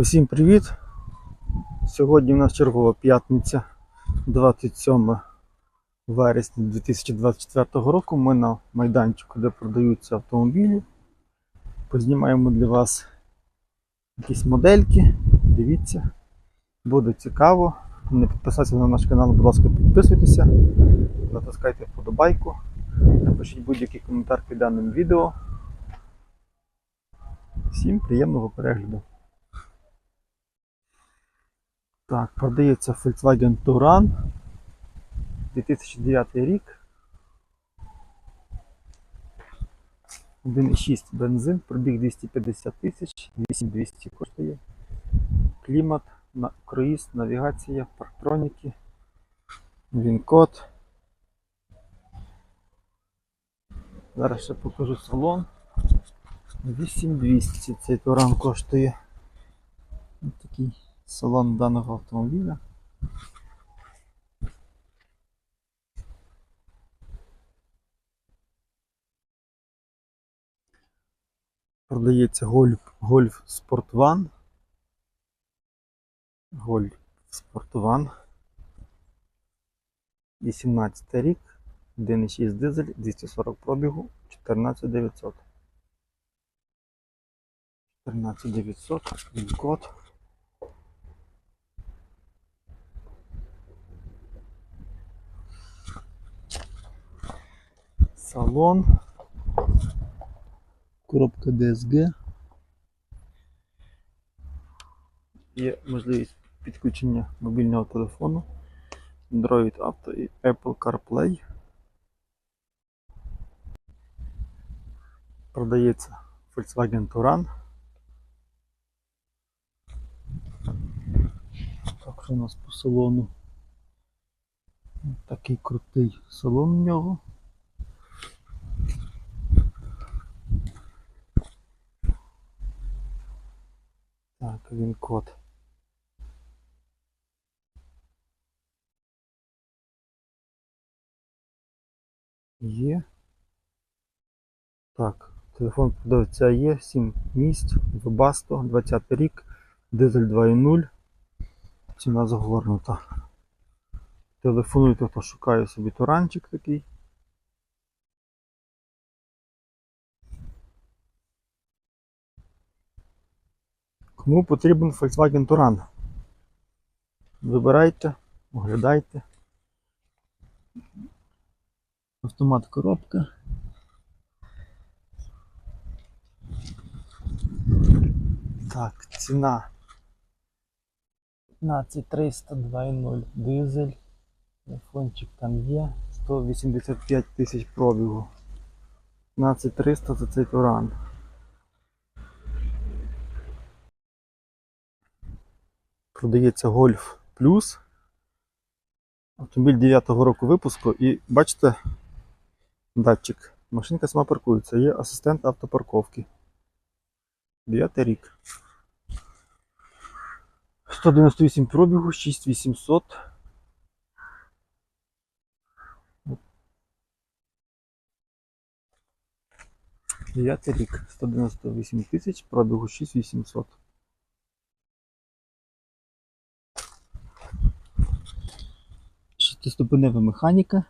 Усім привіт! Сьогодні у нас чергова п'ятниця, 27 вересня 2024 року. Ми на майданчику, де продаються автомобілі. Познімаємо для вас якісь модельки. Дивіться, буде цікаво. Не підписатися на наш канал, будь ласка, підписуйтеся, натискайте вподобайку, напишіть будь-який коментар під даним відео. Всім приємного перегляду! Так, продається Volkswagen Touran 2009 рік. 1,6 бензин, пробіг 250 тисяч, 8200 коштує. Клімат, круїз, навігація, парктроніки, він-код. Зараз ще покажу салон. 8200 цей Туран коштує. Ось такий салон даного автомобіля. Продається Golf, Golf Sport One. Golf Sport One. 18 рік, 1,6 дизель, 240 пробігу, 14900. 14900, він код. Салон, коробка DSG. Є можливість підключення мобільного телефону, Android Auto і Apple CarPlay. Продається Volkswagen Touran. Так що у нас по салону. Такий крутий салон у нього. Так, він код. Є. Так, телефон продавця є, 7 місць, Webasto, 20 рік, дизель 2.0. Ціна загорнута. Телефонуйте, хто шукає собі туранчик такий. Кому потрібен Volkswagen Touran? Вибирайте, оглядайте. Автомат коробка. Так, ціна 15300 2.0 дизель. Телефончик там є. 185 тисяч пробігу. 15300 за цей туран. Продається Golf Plus. Автомобіль 9-го року випуску і бачите датчик. Машинка сама паркується, є асистент автопарковки. 9 рік. 198 пробігу, 6800. Дев'ятий рік, 198 тисяч, пробігу 6800. Шестиступенева механіка.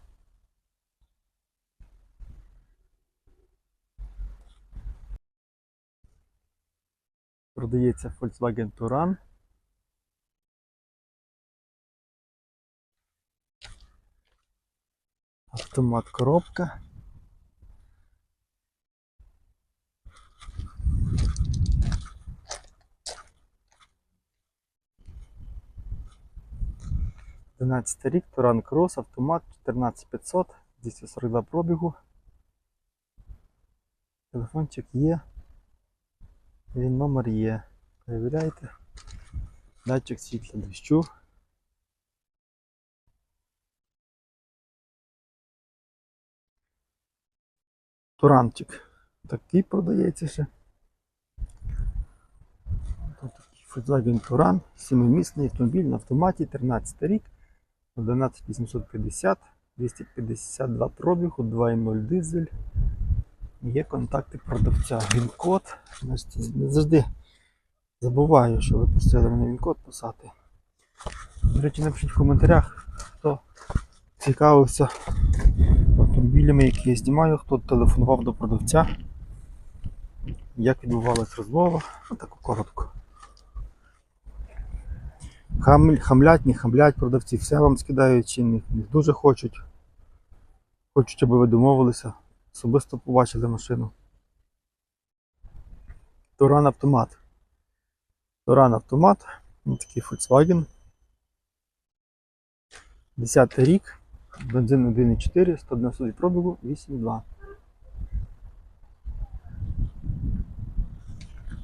Продається Volkswagen Touran. Автомат коробка. Дванадцятий рік, Туран Крос, автомат 14500, 242 пробігу. Телефончик є. Він номер є. Перевіряйте. Датчик світла дощу. Туранчик. Такий продається ще. Тут такий Volkswagen Touran, 7-місний автомобіль на автоматі, 13 рік, 11850, 252 пробігу, 2.0 дизель. Є контакти продавця. Він код. Не завжди Забуваю, що ви просили мене він код писати. До речі, напишіть в коментарях, хто цікавився автомобілями, які я знімаю, хто телефонував до продавця, як відбувалась розмова. Отаку коротко. Хам, хамлять, не хамлять продавці, все вам скидають, чи не, не дуже хочуть. Хочуть, аби ви домовилися, особисто побачили машину. Туран автомат. Туран автомат. Ось такий Volkswagen. 10 рік. Бензин 1,4, 190 пробігу, 8,2.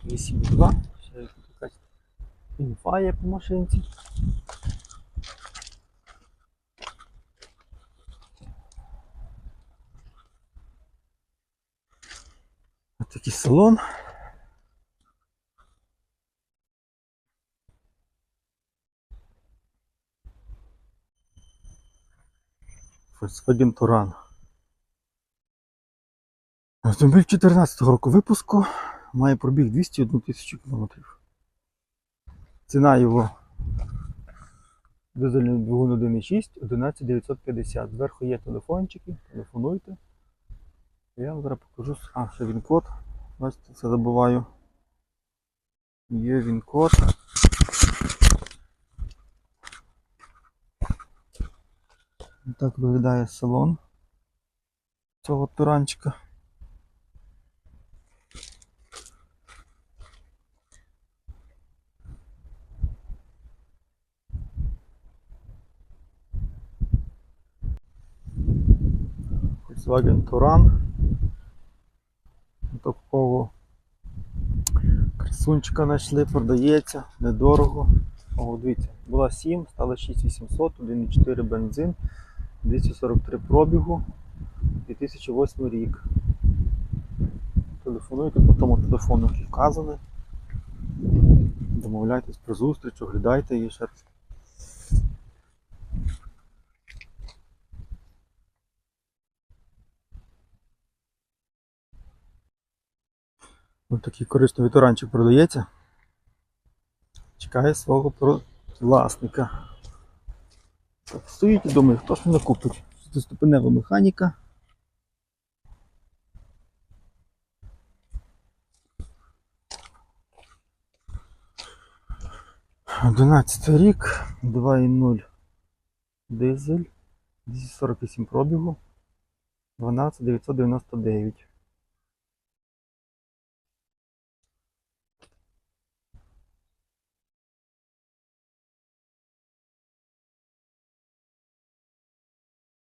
8,2. Інфа є по машинці. Ось такий салон. Volkswagen Туран. Автомобіль 14 року випуску має пробіг 201 тисячу кілометрів. Ціна його дизельний двигун 1.6 11950. Зверху є телефончики, телефонуйте. Я вам зараз покажу. А, ще він код. Бачите, це забуваю. Є він код. Так виглядає салон цього туранчика. Volkswagen Touran. Такого красунчика знайшли, продається, недорого. О, дивіться, була 7, стало 6800, 1,4 бензин, 243 пробігу, 2008 рік. Телефонуйте по тому телефону, який вказаний. Домовляйтесь про зустріч, оглядайте її ще раз. Ось такий коричневий туранчик продається. Чекає свого власника. Так, стоїть і думає, хто ж мене купить? Ступенева механіка. Одинадцятий рік, 2.0 дизель, 248 пробігу, 12999.